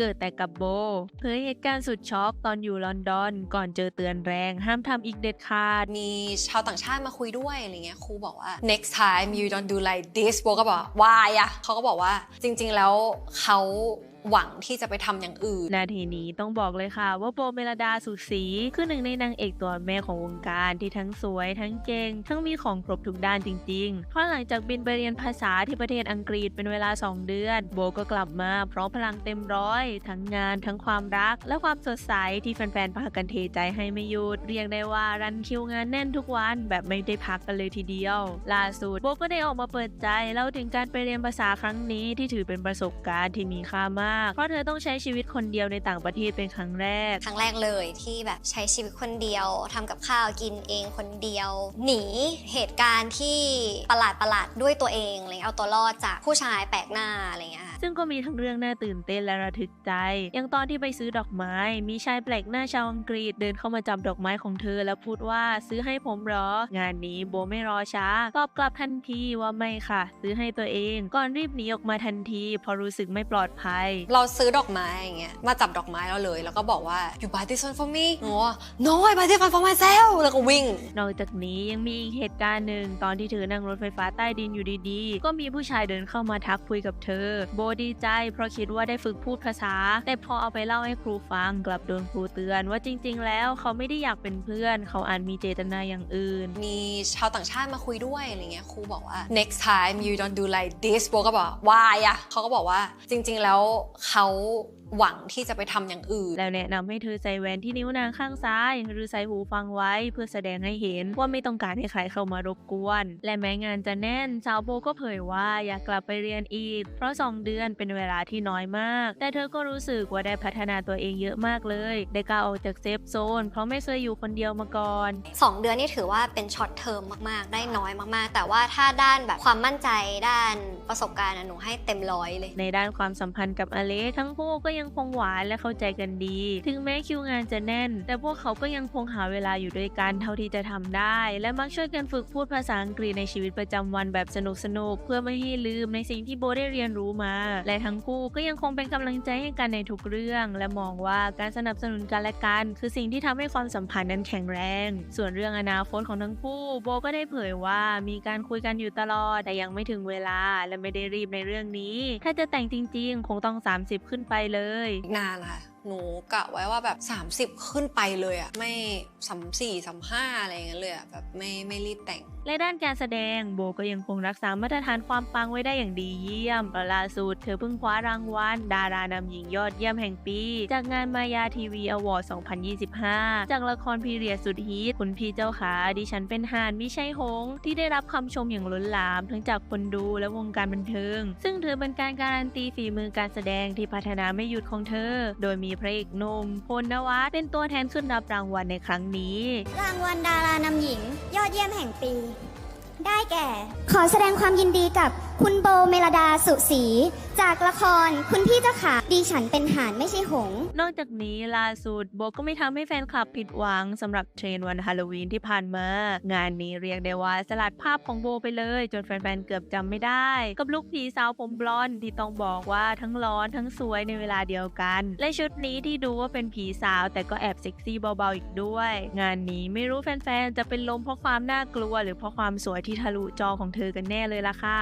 เกิดแต่กับโบ เผยเหตุการณ์สุดช็อกตอนอยู่ลอนดอน ก่อนเจอเตือนแรงห้ามทำอีกเด็ดขาด มีชาวต่างชาติมาคุยด้วยอะไรเงี้ยครูบอกว่า next time you don't do like this โบก็บอก why อะเขาก็บอกว่าจริง ๆ แล้วเขา หวังที่จะไปทำอย่างอื่น นาทีนี้ต้องบอกเลยค่ะ ว่าโบเมลดาสุสี คือหนึ่งในนางเอกตัวแม่ของวงการที่ทั้งสวย ทั้งเก่ง ทั้งมีของครบทุกด้านจริงๆเพราะหลังจากบินไปเรียนภาษาที่ประเทศอังกฤษเป็นเวลา 2 เดือน โบก็กลับมาพร้อมพลังเต็มร้อย ทั้งงานทั้งความรัก และความสดใสที่แฟนๆพากันเทใจให้ไม่หยุดเรียกได้ว่ารันคิวงานแน่นทุกวันแบบไม่ได้พักกันเลยทีเดียวล่าสุดโบก็ได้ออกมาเปิดใจเล่าถึงการไปเรียนภาษาครั้งนี้ที่ถือเป็นประสบการณ์ที่มีค่ามากเพราะเธอต้องใช้ชีวิตคนเดียวในต่างประเทศเป็นครั้งแรก ครั้งแรกเลยที่แบบใช้ชีวิตคนเดียวทำกับข้าวกินเองคนเดียว หนีเหตุการณ์ที่ประหลาดประหลาดๆด้วยตัวเองอะไรเลยเอาตัวรอดจากผู้ชายแปลกหน้าอะไรเงี้ยค่ะซึ่งก็มีทั้งเรื่องน่าตื่นเต้นและระทึกใจ อย่างตอนที่ไปซื้อดอกไม้ มีชายแปลกหน้าชาวอังกฤษเดินเข้ามาจับดอกไม้ของเธอ แล้วพูดว่าซื้อให้ผมเหรอ งานนี้โบไม่รอช้า ตอบกลับทันทีว่าไม่ค่ะ ซื้อให้ตัวเอง ก่อนรีบหนีออกมาทันทีเพราะรู้สึกไม่ปลอดภัยเราซื้อดอกไม้อย่างเงี้ยมาจับดอกไม้เราเลย แล้วก็บอกว่า you buy this one for me หนูว่า no I buy this one for myself แล้วก็วิ่ง นอกจากนี้ยังมีอีกเหตุการณ์หนึ่งตอนที่เธอนั่งรถไฟฟ้าใต้ดินอยู่ดีๆ ก็มีผู้ชายเดินเข้ามาทักคุยกับเธอ โบดีใจ เพราะคิดว่าได้ฝึกพูดภาษา แต่พอเอาไปเล่าให้ครูฟังกลับโดนครูเตือน ว่าจริง ๆ แล้วเขาไม่ได้อยากเป็นเพื่อน เขาอาจมีเจตนาอย่างอื่น มีชาวต่างชาติมาคุยด้วยอะไรเงี้ยครูบอกว่า next time you don't do like this โบก็บอก why อะเขาก็บอกว่าจริง ๆ แล้วเขา หวังที่จะไปทำอย่างอื่น แล้วแนะนำให้เธอใส่แหวนที่นิ้วนางข้างซ้าย หรือใส่หูฟังไว้เพื่อแสดงให้เห็นว่าไม่ต้องการให้ใครเข้ามารบกวน และแม้งานจะแน่นสาวโบก็เผยว่าอยากกลับไปเรียนอีก เพราะ 2 เดือนเป็นเวลาที่น้อยมาก แต่เธอก็รู้สึกว่าได้พัฒนาตัวเองเยอะมากเลย ได้ก้าวออกจากเซฟโซน เพราะไม่เคยอยู่คนเดียวมาก่อน 2 เดือนนี่ถือว่าเป็นช็อตเทอมมากๆ ได้น้อยมากๆ แต่ว่าถ้าด้านแบบความมั่นใจด้านประสบการณ์อะหนูให้เต็มร้อยเลย ในด้านความสัมพันธ์กับอเล็กทั้งคู่ก็ยังยังคงหวานและเข้าใจกันดี ถึงแม้คิวงานจะแน่น แต่พวกเขาก็ยังคงหาเวลาอยู่ด้วยกันเท่าที่จะทำได้ และมักช่วยกันฝึกพูดภาษาอังกฤษในชีวิตประจำวันแบบสนุกๆเพื่อไม่ให้ลืมในสิ่งที่โบได้เรียนรู้มา และทั้งคู่ก็ยังคงเป็นกำลังใจให้กันในทุกเรื่อง และมองว่าการสนับสนุนกันและกันคือสิ่งที่ทำให้ความสัมพันธ์นั้นแข็งแรง ส่วนเรื่องอนาคตของทั้งคู่โบก็ได้เผยว่ามีการคุยกันอยู่ตลอด แต่ยังไม่ถึงเวลาและไม่ได้รีบในเรื่องนี้ ถ้าจะแต่งจริง ๆ คงต้อง 30 ขึ้นไปเลยนานค่ะหนูกะไว้ว่าแบบ 30 ขึ้นไปเลยอะไม่สามสี่สามห้าอะไรอย่างเงี้ยเลยอะแบบไม่ไม่รีบแต่ง และด้านการแสดงโบก็ยังคงรักษามาตรฐานความปังไว้ได้อย่างดีเยี่ยมและล่าสุดเธอเพิ่งคว้ารางวัลดารานำหญิงยอดเยี่ยมแห่งปี จากงานมายาทีวีอวอร์ด 2025 จากละครพีเรียสุดฮิตคุณพี่เจ้าขาดิฉันเป็นหานมิใช่หง ที่ได้รับคำชมอย่างล้นหลามทั้งจากคนดูและวงการบันเทิง ซึ่งถือเป็นการการันตีฝีมือการแสดงที่พัฒนาไม่หยุดของเธอ โดยมีพระเอกหนุ่มพลนวัตเป็นตัวแทนขึ้นรับรางวัลในครั้งนี้ รางวัลดารานำหญิง ยอดเยี่ยมแห่งปี ได้แก่ ขอแสดงความยินดีกับคุณโบเมลดาสุสี จากละครคุณพี่เจ้าขาดิฉันเป็นห่านไม่ใช่หง นอกจากนี้ล่าสุดโบก็ไม่ทำให้แฟนคลับผิดหวังสำหรับเทรนด์วันฮาโลวีนที่ผ่านมา งานนี้เรียกได้ว่าสลัดภาพของโบไปเลย จนแฟนๆเกือบจำไม่ได้ กับลุคผีสาวผมบลอนด์ที่ต้องบอกว่าทั้งร้อนทั้งสวยในเวลาเดียวกัน และชุดนี้ที่ดูว่าเป็นผีสาว แต่ก็แอบเซ็กซี่เบาๆอีกด้วย งานนี้ไม่รู้แฟนๆจะเป็นลมเพราะความน่ากลัว หรือเพราะความสวยที่ทะลุจอของเธอกันแน่เลยล่ะค่ะ